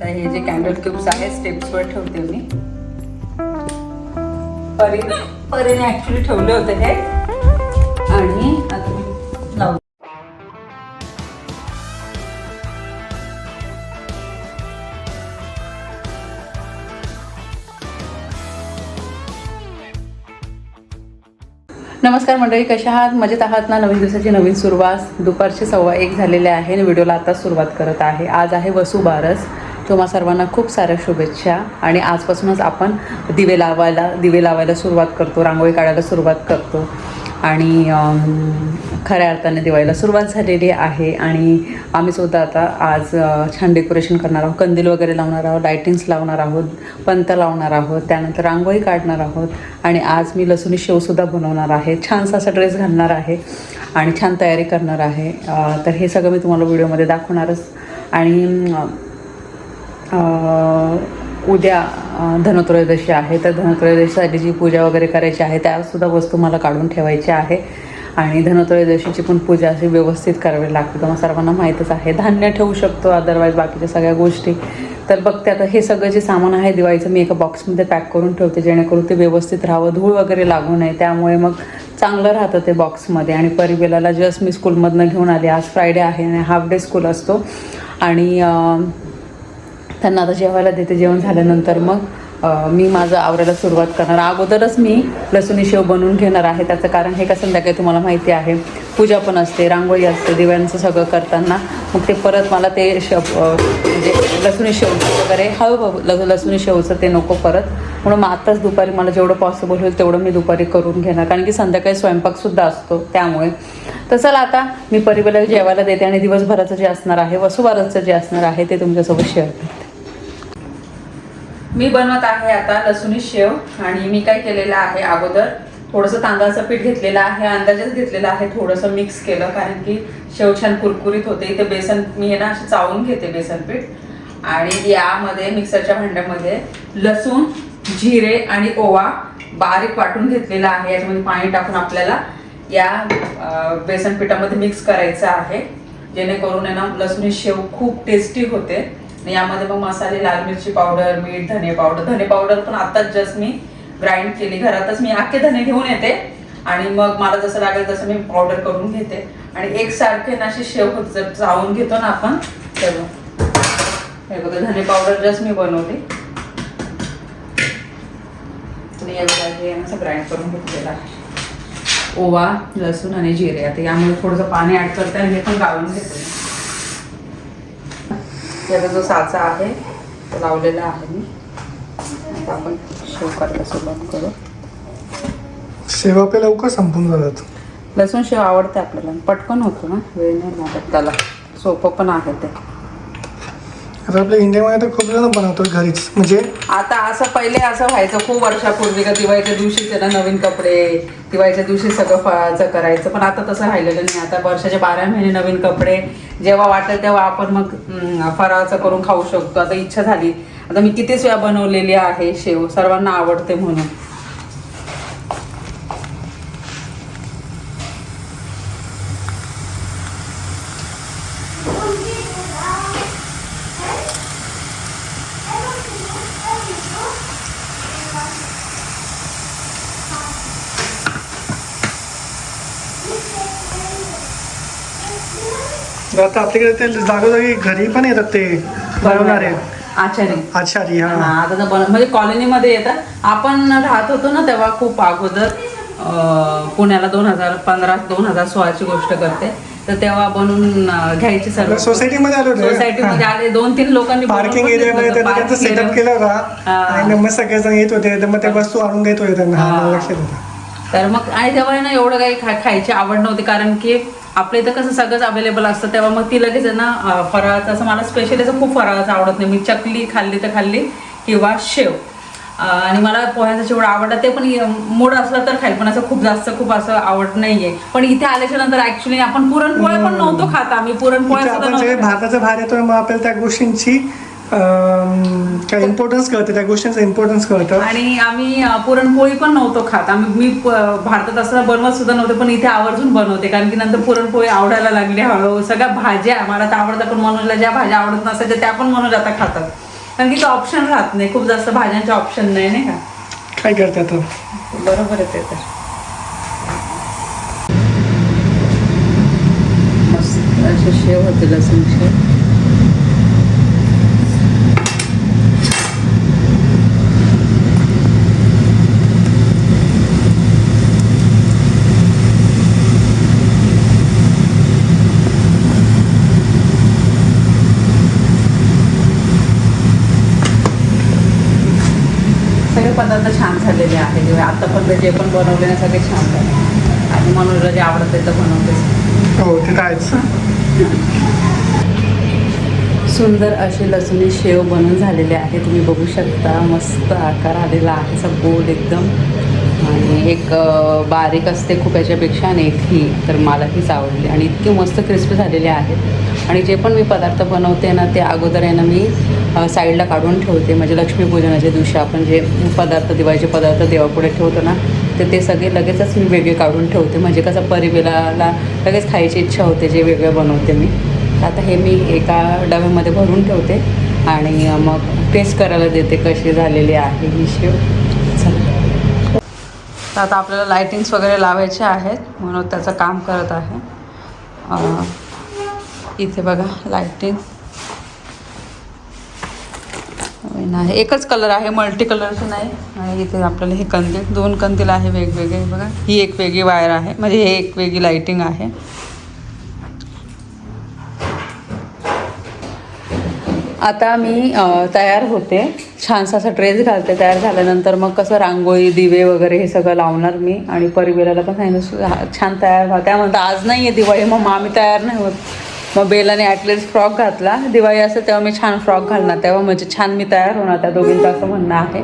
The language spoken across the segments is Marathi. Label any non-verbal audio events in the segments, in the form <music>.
तर हे जे कॅन्डल क्यूब्स आहेत स्टेप्सवर ठेवते मी. परीने परीने ऍक्च्युली ठेवले होते हे आणि आता नमस्कार मंडळी कशा आहात? मजेत आहात ना? नवीन दिवसाची नवीन सुरुवात. दुपारचे सव्वा एक झालेले आहे आणि व्हिडिओला आता सुरुवात करत आहे. आज आहे वसुबारस. तुम्हा सर्वांना खूप साऱ्या शुभेच्छा. आणि आजपासूनच आपण दिवे लावायला दिवे लावायला सुरुवात करतो रांगोळी काढायला सुरुवात करतो. आणि खऱ्या अर्थाने दिवाळीला सुरुवात झालेली आहे. आणि आम्ही सुद्धा आता आज छान डेकोरेशन करणार आहोत. कंदील वगैरे लावणार आहोत लायटिंग्स लावणार आहोत पंत लावणार आहोत त्यानंतर रांगोळी काढणार आहोत. आणि आज मी लसूणी शेवसुद्धा बनवणार आहे. छानसा असा ड्रेस घालणार आहे. आणि छान तयारी करणार आहे. तर हे सगळं मी तुम्हाला व्हिडिओमध्ये दाखवणारच. आणि उद्या धनत्रयोदशी आहे. तर धनत्रयोदशीसाठी जी पूजा वगैरे करायची आहे त्यासुद्धा वस्तू मला काढून ठेवायची आहे. आणि धनत्रयोदशीची पण पूजा अशी व्यवस्थित करावी लागते. तुम्हाला सर्वांना माहीतच आहे. धान्य ठेवू शकतो अदरवाईज बाकीच्या सगळ्या गोष्टी. तर बघते आता हे सगळं जे सामान आहे दिवाळीचं मी एका बॉक्समध्ये पॅक करून ठेवते जेणेकरून ते व्यवस्थित राहावं धूळ वगैरे लागू नये. त्यामुळे मग चांगलं राहतं ते बॉक्समध्ये आणि परिबेलाला जस्ट मी स्कूलमधनं घेऊन आले. आज फ्रायडे आहे आणि हाफ डे स्कूल असतो. आणि त्यांना आता जेवायला देते जेवण झाल्यानंतर मग मी माझं आवरायला सुरुवात करणार. अगोदरच मी लसुणी शेव बनवून घेणार आहे. त्याचं कारण हे का संध्याकाळी तुम्हाला माहिती आहे. पूजा पण असते रांगोळी असते दिव्यांचं सगळं करताना. मग ते परत मला ते श म्हणजे लसूणी शेवचं वगैरे हळूहळू ल लसूणी शेवचं ते नको परत. म्हणून मग आत्ताच दुपारी मला जेवढं पॉसिबल होईल तेवढं मी दुपारी करून घेणार. कारण की संध्याकाळी स्वयंपाकसुद्धा असतो त्यामुळे. तर चला आता मी परिवाराला जेवायला देते आणि दिवसभराचं जे असणार आहे वसुबारसचं जे असणार आहे ते तुमच्यासोबत शेअर करते. मी बनवत आहे आता लसूणी शेव आणि मी काय केलेलं आहे अगोदर थोडंसं तांदळाचं पीठ घेतलेलं आहे अंदाजेच घेतलेलं आहे थोडंसं मिक्स केलं कारण की शेव छान कुरकुरीत होते. इथे बेसन मी हे ना असे चावून घेते बेसन पीठ. आणि यामध्ये मिक्सरच्या भांड्यामध्ये लसूण जिरे आणि ओवा बारीक वाटून घेतलेला आहे. याच्यामध्ये पाणी टाकून आपल्याला या बेसन पिठामध्ये मिक्स करायचं आहे. जेणेकरून आहे ना लसूणी शेव खूप टेस्टी होते. यामध्ये मग मसाले लाल मिरची पावडर मीठ धने पावडर. धने पावडर पण आताच जस्ट मी ग्राइंड केली. घरातच मी अख्खे धने घेऊन येते. आणि मग मला जसं लागेल तसं मी पावडर करून घेते. आणि एक सारखे ना अशी शेव जर चावून घेतो ना आपण तर हे बघा धने पावडर जस्ट मी बनवली. आणि असं ग्राइंड करून घेतलेला ओवा लसूण आणि जिरे. आता यामध्ये थोडंसं पाणी ऍड करते आणि हे पण गाळून घेते. याचा जो साचा आहे तो लावलेला आहे मी. आता आपण शेव करायला सुरुवात करू. सेवा आपल्या लवकर संपून जातात. लसूण शेव आवडते आपल्याला. पटकन होतो ना? वेळ नाही लागत त्याला. सोपं पण आहे ते. आता आपल्या इंडियामध्ये तर खूप जण बनवतात घरीच. म्हणजे आता असं पहिले असं व्हायचं खूप वर्षापूर्वी का दिवाळीच्या दिवशी त्याला नवीन कपडे दिवाळीच्या दिवशी सगळं फळाचं करायचं पण आता तसं राहिलेलं नाही. आता वर्षाचे बारा महिने नवीन कपडे जेव्हा वाटेल तेव्हा आपण मग हम्म, फराळाचं करून खाऊ शकतो. आता इच्छा झाली. आता मी कितीच वेळा बनवलेली आहे शेव सर्वांना आवडते म्हणून. आता आपल्याकडे ते जागोजागी घरी पण येतात ते बनवणारे. आचारी. आचारी हा, हा आता तर बन- म्हणजे कॉलनीमध्ये येतात. आपण राहत होतो ना तेव्हा खूप अगोदर अं, पुण्याला दोन हजार पंधरा दोन हजार सोळाची गोष्ट करते. तर तेव्हा बनवून अं, घ्यायची सर्व सोसायटीमध्ये आलो सोसायटी मध्ये आले. दोन तीन लोकांनी पार्किंग एरियामध्ये त्यांनी. त्यांचं सेटअप केलं area. होता. हा. आणि मग सगळेजण येत होते. तर मग ते वस्तू आणून घेत होते त्यांना. हा. मला लक्षात होतं तर मग आणि तेव्हा आहे ना एवढं काही खा खायची आवड नव्हती. कारण की आपल्या इथं कसं सगळंच अवेलेबल असतं तेव्हा मग ती लगेच आहे ना फराळाचं असं मला स्पेशली असं खूप फराळाचं आवडत नाही. मी चकली खाल्ली तर खाल्ली किंवा शेव. आणि मला पोह्याचा जेवढं आवडतं. ते पण मूड असला तर खाईल पण असं खूप जास्त खूप असं आवड नाहीये. पण इथे आल्याच्यानंतर ऍक्च्युली आपण पुरणपोळ्या पण नव्हतो खात आम्ही. पुरणपोळ्या. भारताच्या बाहेर येतो मग आपल्याला त्या गोष्टींची अं, काय इम्पॉर्टन्स कळते त्या गोष्टींचं इम्पॉर्टन्स कळतं. आणि आम्ही अ, पुरणपोळी पण नव्हतो खात. आम्ही मी प- भारतात असताना बनवत सुद्धा नव्हते पण इथे आवर्जून बनवते कारण की नंतर पुरणपोळी आवडायला लागली. हळूहळू सगळ्या भाज्या मला तर आवडतात पण मनोजला ज्या भाज्या आवडत नसायच्या त्या पण मनोज आता खातात. कारण की तो ऑप्शन राहत नाही खूप जास्त भाज्यांचे ऑप्शन नाही नाही का? काय करते आता बरोबर आहे ते तर. मस्त असे शेव होते लसूण शेव सगळे पदार्थ छान झालेले किंवा आतापर्यंत जे पण बनवले ना सगळे छान झाले आणि मनोजला जे आवडतं ते तर बनवतेच हो ते आहेच. सुंदर असे लसुणी शेव बनवून झालेले आहे. तुम्ही बघू शकता मस्त आकार आलेला आहे. असा गोल एकदम. आणि एक बारीक असते खूप याच्यापेक्षा आणि एक ही तर मला हीच आवडली. आणि इतकी मस्त क्रिस्पी झालेली आहेत आणि जे पण मी पदार्थ बनवते ना ते अगोदर आहे ना मी साईडला काढून ठेवते. म्हणजे लक्ष्मीपूजनाच्या दिवशी आपण जे पदार्थ दिवाळीचे पदार्थ देवापुढे ठेवतो ना तर ते सगळे लगेचच मी वेगळे काढून ठेवते. म्हणजे कसं परिवेलाला लगेच खायची इच्छा होते जे वेगळं बनवते मी. आता हे मी एका डब्यामध्ये भरून ठेवते. आणि मग टेस्ट करायला देते कशी झालेली आहे ही शेव. तर आता आपल्याला लायटिंग्स वगैरे लावायचे आहेत म्हणून त्याचं काम करत आहे. इथे बघा लायटिंग आहे. एकच कलर आहे मल्टी कलरचं नाही. आणि इथे आपल्याला हे कंदील दोन कंदील आहे वेगवेगळे बघा. ही एक वेगळी वायर आहे म्हणजे हे एक वेगळी लायटिंग आहे. आता मी तयार होते. छानसा असा ड्रेस घालते. तयार झाल्यानंतर मग कसं रांगोळी दिवे वगैरे हे सगळं लावणार मी. आणि परिवेलाला पण सांगितलं छान तयार व्हा. त्या म्हणतात आज नाही आहे दिवाळी मग आम्ही तयार नाही होत. मग बेलाने ॲटलीस्ट फ्रॉक घातला. दिवाळी असं तेव्हा मी छान फ्रॉक घालणार. तेव्हा म्हणजे छान मी तयार होणार. त्या दोघींचं असं म्हणणं आहे.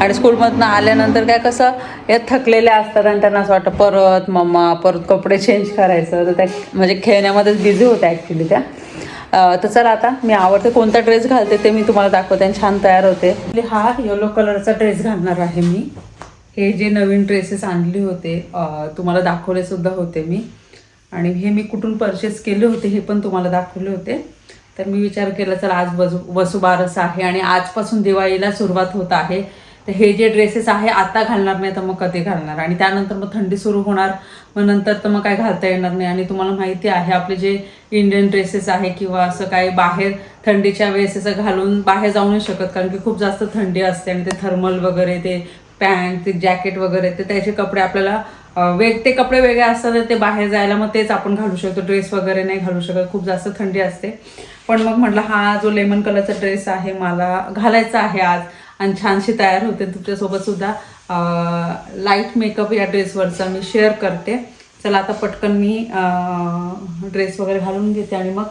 आणि स्कूलमधनं आल्यानंतर काय कसं या थकलेल्या असतात आणि त्यांना असं वाटतं परत मम्मा परत कपडे चेंज करायचं. तर त्या म्हणजे खेळण्यामध्येच बिझी होत्या ॲक्च्युली त्या. तर चला आता मी आवडते कोणता ड्रेस घालते ते मी तुम्हाला दाखवते आणि छान तयार होते. म्हणजे हा येलो कलरचा ड्रेस घालणार आहे मी. हे जे नवीन ड्रेसेस आणले होते तुम्हाला दाखवले सुद्धा होते मी. आणि हे मी कुठून परचेस केले होते हे पण तुम्हाला दाखवले होते. तर मी विचार केला चला आज वसू वसुबारस आहे आणि आजपासून दिवाळीला सुरुवात होत आहे. तर हे जे ड्रेसेस आहे आता घालणार नाही तर मग कधी घालणार? आणि त्यानंतर मग थंडी सुरू होणार. मग नंतर तर मग काय घालता येणार नाही. आणि तुम्हाला माहिती आहे आपले जे इंडियन ड्रेसेस आहे किंवा असं काही बाहेर थंडीच्या वेळेस असं घालून बाहेर जाऊ नाही शकत. कारण की खूप जास्त थंडी असते आणि ते थर्मल वगैरे ते पॅन्ट ते जॅकेट वगैरे ते त्याचे कपडे आपल्याला वेग ते कपडे वेगळे असतात तर ते बाहेर जायला मग तेच आपण घालू शकतो. ड्रेस वगैरे नाही घालू शकत. खूप जास्त थंडी असते. पण मग म्हटलं हा जो लेमन कलरचा ड्रेस आहे मला घालायचा आहे आज. आणि छानशी तयार होते तुमच्यासोबत सुद्धा. लाइट मेकअप या ड्रेसवरचा मी शेअर करते. चला आता पटकन मी ड्रेस वगैरे घालून घेते आणि मग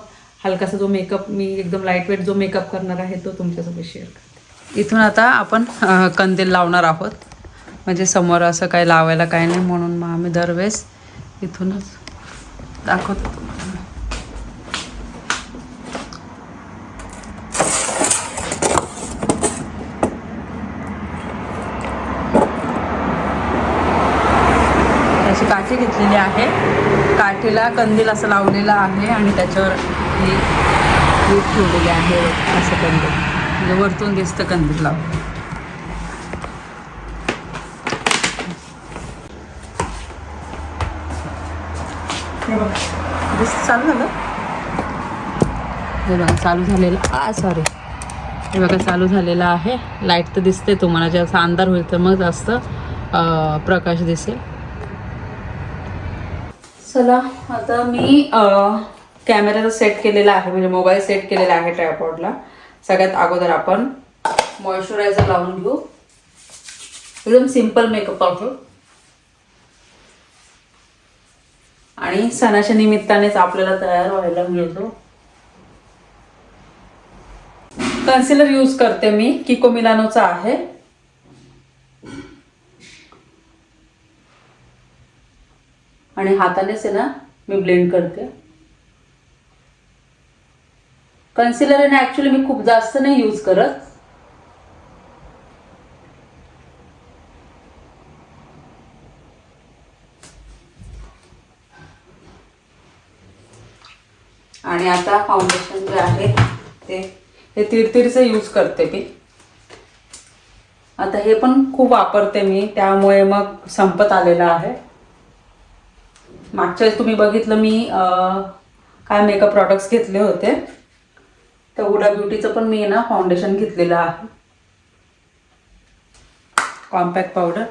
हलकासा जो मेकअप मी एकदम लाइट वेट जो मेकअप करणार आहे तो तुमच्यासोबत शेअर करते. इथून आता आपण कंदील लावणार आहोत. म्हणजे समोर असं काही लावायला काय नाही म्हणून मग आम्ही दरवेळेस इथूनच दाखवतो तुम्हाला अशी काठी घेतलेली आहे. काठीला कंदील असं लावलेलं आहे आणि त्याच्यावर ही वीट ठेवलेली आहे. असं कंदील. म्हणजे वरतून दिसतं कंदील लावून. चालू झालं? हे बघा चालू झालेलं. आ सॉरी हे बघा चालू झालेलं आहे. लाइट तर दिसते तुम्हाला. जास्त अंधार होईल तर मग जास्त प्रकाश दिसेल. चला आता मी कॅमेराचा सेट केलेला आहे म्हणजे मोबाईल सेट केलेला आहे ट्रायपॉडला सगळ्यात अगोदर आपण मॉइश्चरायझर लावून घेऊ. एकदम सिंपल मेकअप पावडर आणि सणाच्या निमित्तानेच आपल्याला तयार व्हायला मिळतो. कन्सिलर यूज करते मी किको मिलानोचा आहे. आणि हातानेच आहे ना मी ब्लेंड करते. कन्सिलर आहे ना ॲक्च्युली मी खूप जास्त नाही यूज करत. आणि आता फाउंडेशन जे आहे ते हे तिरतिरचं यूज करते मी. आता हे पण खूप वापरते मी त्यामुळे मग संपत आलेलं आहे. मागच्या वेळेस तुम्ही बघितलं मी काय मेकअप प्रॉडक्ट्स घेतले होते. तर उडा ब्युटीचं पण मी ना फाउंडेशन घेतलेलं आहे. कॉम्पॅक्ट पावडर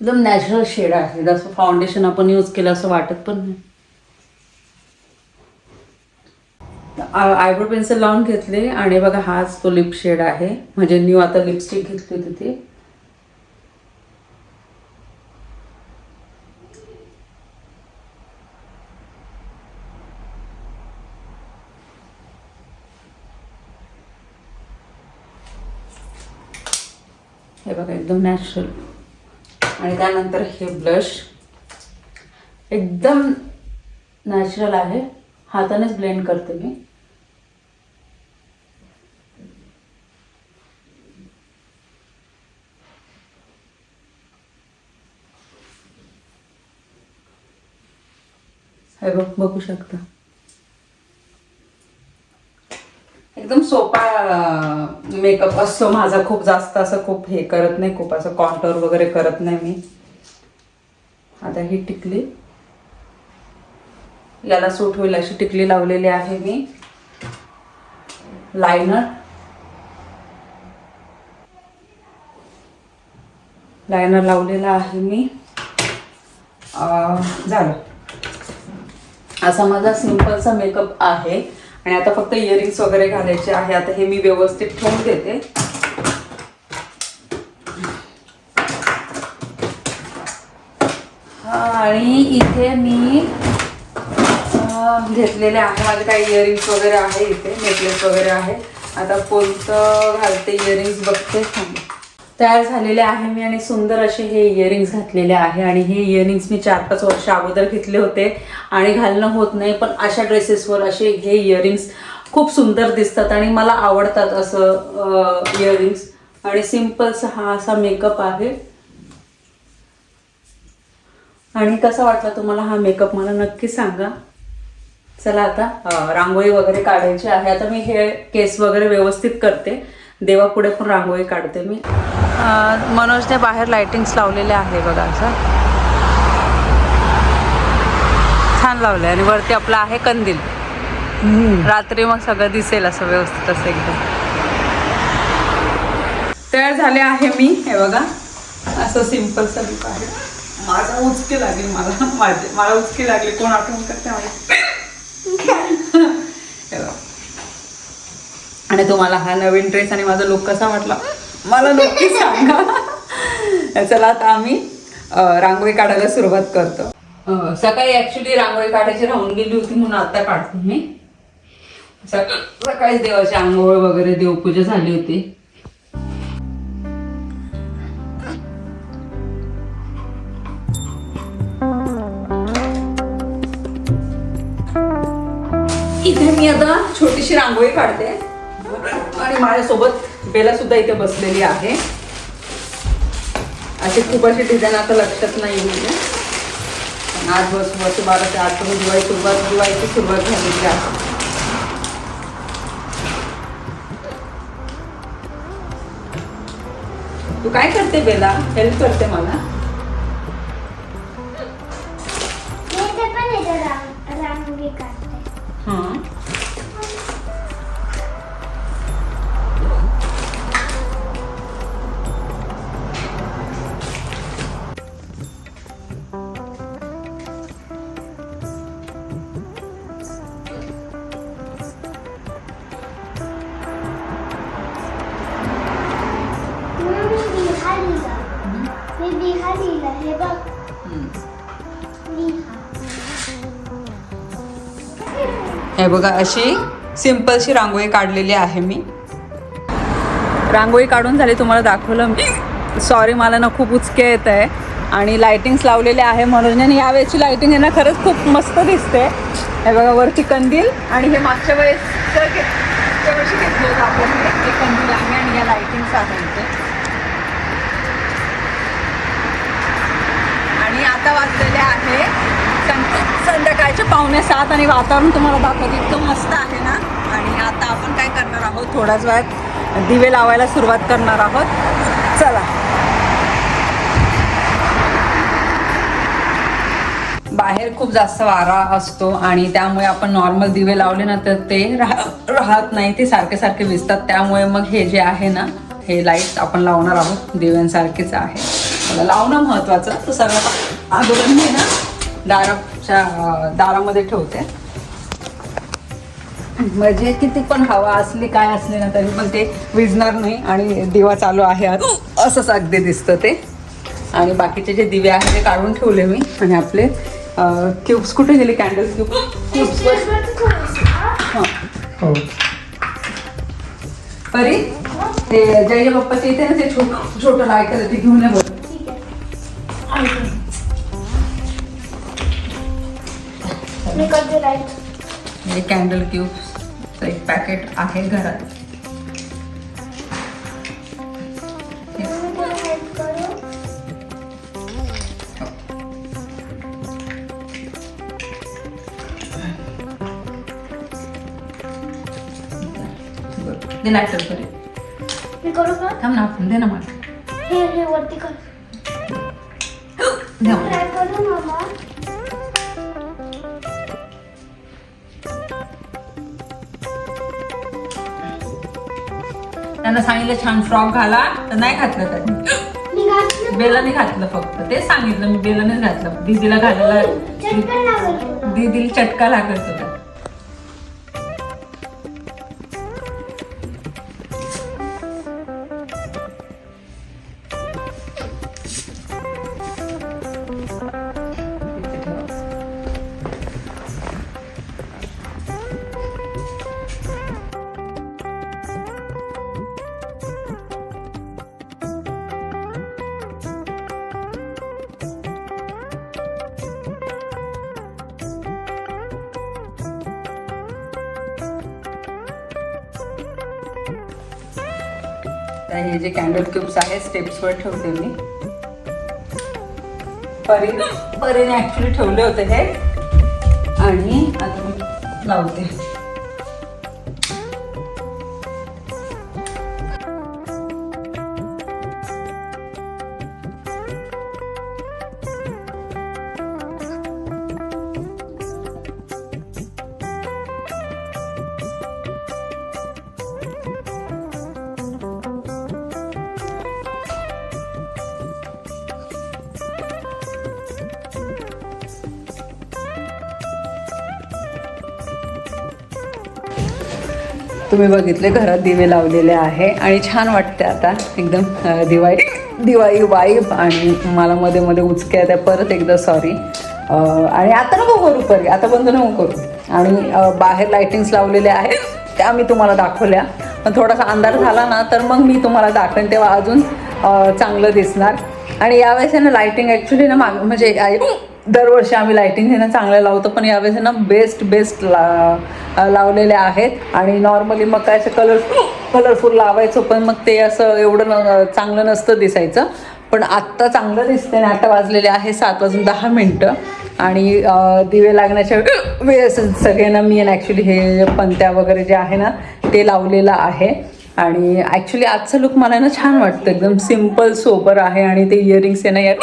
एकदम नॅचरल शेड आहे. जसं फाउंडेशन आपण यूज केलं असं वाटत पण नाही. आयब्रो पेन्सिल लावून घेतले आणि बघा हाच तो लिप शेड आहे. म्हणजे न्यू आता लिपस्टिक घेतली होती ती. हे बघा एकदम नॅचरल आणि त्यानंतर हे ब्लश एकदम नॅचरल आहे. हातानेच ब्लेंड करते मी. हे बघ बघू शकता. एकदम सोपा मेकअप असतो माझा. खूप जास्त असं खूप हे करत नाही खूप असं कॉन्टोर वगैरे करत नाही मी. आता ही टिकली. याला सूट होईल अशी टिकली लावलेली आहे मी. लायनर लायनर लावलेला आहे मी. झालं. असा माझा सिम्पलचा मेकअप आहे. आणि आता फक्त इयरिंग्स वगैरे घालायचे आहे. आता हे मी व्यवस्थित ठेवून देते. आणि इथे मी घेतलेले आहे. माझे काही इयरिंग्स वगैरे आहे इथे. नेकलेस वगैरे आहे. आता कोणतं घालते इयरिंग्स बघते थांब. तयार झालेले आहे मी आणि सुंदर असे हे इयरिंग्स घातलेले आहे. आणि हे इयरिंग्स मी चार पाच वर्ष अगोदर घेतले होते आणि घालणं होत नाही पण अशा ड्रेसेसवर असे हे इयरिंग्स खूप सुंदर दिसतात आणि मला आवडतात असं इयरिंग्स आणि सिम्पलचा हा असा मेकअप आहे. आणि कसा वाटला तुम्हाला हा मेकअप मला नक्की सांगा. चला आता रांगोळी वगैरे काढायची आहे. आता मी हे केस वगैरे व्यवस्थित करते. देवापुढे पण रांगोळी काढते मी. मनोजने बाहेर लाइटिंग्स लावलेले आहे बघा असं. छान लावले आणि वरती आपला आहे कंदील. रात्री मग सगळं दिसेल असं व्यवस्थित असं एकदम. तयार झाले आहे मी हे बघा. असं सिंपल लुक आहे. माझा उचकी लागली मला. माझे मला उचकी लागली. कोण आठवण करते हे बघा. <laughs> आणि तुम्हाला हा नवीन ड्रेस आणि माझा लुक कसा वाटला? मला नक्की सांगा. चला आता आम्ही रांगोळी काढायला सुरुवात करतो. सकाळी ऍक्च्युली रांगोळी काढायची राहून गेली होती म्हणून आता काढतो मी. सकाळ सकाळीच देवाची आंघोळ वगैरे देवपूजा झाली होती. इथे मी आता छोटीशी रांगोळी काढते. आणि माझ्यासोबत बेला सुद्धा इथे बसलेली आहे. असे खूप अशी डिझाईन आता लक्षात नाही म्हणजे आज बस वर्ष बाराच्या आठ दिवाळी सुरुवात दिवाळीची सुरुवात झालेली आहे. तू काय करते बेला? हेल्प करते मला. हे बघा अशी सिंपलशी रांगोळी काढलेली आहे मी. रांगोळी काढून झाली तुम्हाला दाखवलं मी. सॉरी मला ना खूप उचके येत आहे आणि लायटिंग्स लावलेले आहे मनोरंजन आणि यावेळेची लायटिंग आहे ना खरंच खूप मस्त दिसते. हे बघा वरती कंदील आणि हे मागच्या वेळेस मागच्या वर्षी घेतलं होतं हे. कंदील आहे आणि या लायटिंग्स आहे इथे आणि आता वाजलेले आहे संध्याकाळचे पावणे सात आणि वातावरण तुम्हाला दाखवत इतकं मस्त आहे ना? आणि आता आपण काय करणार आहोत? थोड्याच वेळात दिवे लावायला सुरुवात करणार आहोत. चला. बाहेर खूप जास्त वारा असतो आणि त्यामुळे आपण नॉर्मल दिवे लावले ना तर ते राहत नाही. ते सारखे सारखे विजतात त्यामुळे मग हे जे आहे ना हे लाइट आपण लावणार आहोत. दिव्यांसारखेच आहे. मला लावणं महत्वाचं. तो सगळं अगोदर मी ना. दाराच्या दारामध्ये ठेवते. म्हणजे किती पण हवा असली काय असली ना तरी पण ते विजणार नाही आणि दिवा चालू आहे आज. असंच अगदी दिसतं ते. आणि बाकीचे जे दिवे आहेत ते काढून ठेवले मी. आणि आपले क्यूब्स कुठे गेले कॅन्डल क्यूब क्यूब्स हां. हो. परी ते जय जय बाप्पाचे इथे ना ते छोटं छोटं लायटर ते घेऊन ये बरं. मी करते लाईट कॅन्डल एक पॅकेट आहे घरात. करू. दे मी करू का? थांब ना आपण दे ना मला. हे हे वरती कर. त्यांना सांगितलं छान फ्रॉक घाला तर नाही घातलं त्यांनी. बेलाने घातलं फक्त. तेच सांगितलं मी बेलानेच घातलं. दीदीला घालायला दीदीला चटका लागत होता. आता हे जे कॅन्डल क्यूब्स आहेत स्टेप्सवर ठेवते मी. परी परीने ऍक्च्युली ठेवले होते हे. आणि आता मी लावते. तुम्ही बघितले घरात दिवे लावलेले आहे. आणि छान वाटते आता. एकदम दिवाळी दिवाळी वाईब आणि मला मध्ये मध्ये उचक्या त्या परत एकदा सॉरी आणि आता नको करू परी. आता बंद नको करू. आणि बाहेर लाइटिंग्स लावलेल्या आहेत. त्या मी तुम्हाला दाखवल्या. पण थोडासा अंधार झाला ना तर मग मी तुम्हाला दाखवेन. तेव्हा अजून चांगलं दिसणार. आणि यावेळेस आहे ना लाइटिंग ॲक्च्युली ना माग म्हणजे दरवर्षी आम्ही लाइटिंग हे ना चांगलं लावतो. पण यावेळेस ना बेस्ट बेस्ट ला लावलेले आहेत. आणि नॉर्मली मग काय असं कलर कलरफुल लावायचो पण मग ते असं एवढं न चांगलं नसतं दिसायचं. पण आत्ता चांगलं दिसते आणि आता वाजलेले आहे सात वाजून दहा मिनटं. आणि दिवे लागण्याच्या वेळेस सगळ्यांना मी ॲक्च्युली हे पंत्या वगैरे जे आहे ना ते लावलेलं आहे. आणि ॲक्च्युली आजचं लुक मला ना छान वाटतं. एकदम सिंपल सोबर आहे आणि ते इयरिंग्स आहे ना या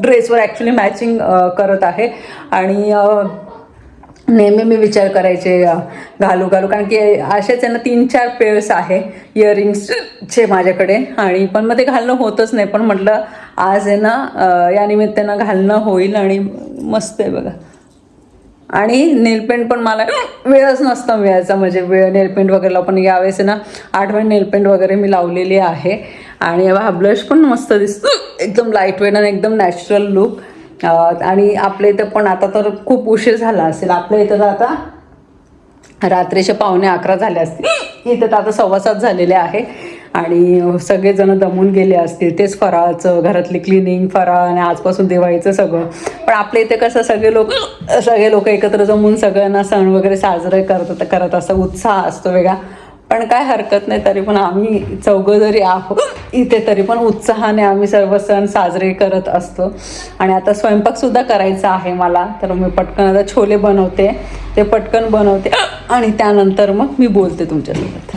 ड्रेसवर ॲक्च्युली मॅचिंग करत आहे. आणि नेहमी मी विचार करायचे घालू घालू. कारण की असेच आहे ना तीन चार पेअर्स आहे इयरिंग्सचे माझ्याकडे. आणि पण मग ते घालणं होतच नाही. पण म्हटलं आज आहे ना या निमित्तानं घालणं होईल आणि मस्त आहे बघा. आणि नेलपेंट पण मला वेळच नसतं मिळायचा. म्हणजे वेळ नेलपेंट वगैरे पण यावेळेस ना आठवण नेलपेंट वगैरे मी लावलेली आहे. आणि हा ब्लश पण मस्त दिसतो. एकदम लाइट वेट आणि एकदम नॅचरल लुक आणि आपल्या इथं पण आता तर खूप उशीर झाला असेल. आपल्या इथं तर आता रात्रीचे पावणे अकरा झाले असतील. इथं तर आता सव्वा सात झालेले आहे. आणि सगळेजण दमून गेले असतील. तेच फराळाचं घरातली क्लिनिंग फराळ आणि आजपासून दिवाळीचं सगळं. पण आपल्या इथे कसं सगळे लोक सगळे लोक एकत्र जमून सगळ्यांना सण वगैरे साजरे करत करत असा उत्साह असतो वेगळा पण काय हरकत नाही तरी पण आम्ही चौघं जरी आहोत इथे तरी पण उत्साहाने आम्ही सर्व सण साजरे करत असतो. आणि आता स्वयंपाकसुद्धा करायचा आहे मला तर मी पटकन आता छोले बनवते ते पटकन बनवते आणि त्यानंतर मग मी बोलते तुमच्यासोबत.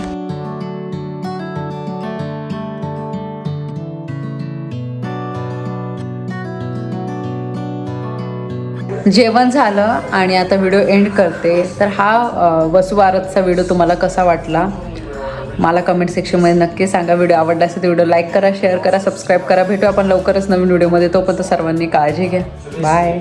जेवण झालं आणि आता व्हिडिओ एंड करते. तर हा वसुवारतचा व्हिडिओ तुम्हाला कसा वाटला? मला कमेंट सेक्शनमध्ये नक्की सांगा. व्हिडिओ आवडला असेल तर व्हिडिओ लाईक करा शेअर करा सबस्क्राईब करा. भेटू आपण लवकरच नवीन व्हिडिओमध्ये तोपर्यंत सर्वांनी काळजी घ्या. बाय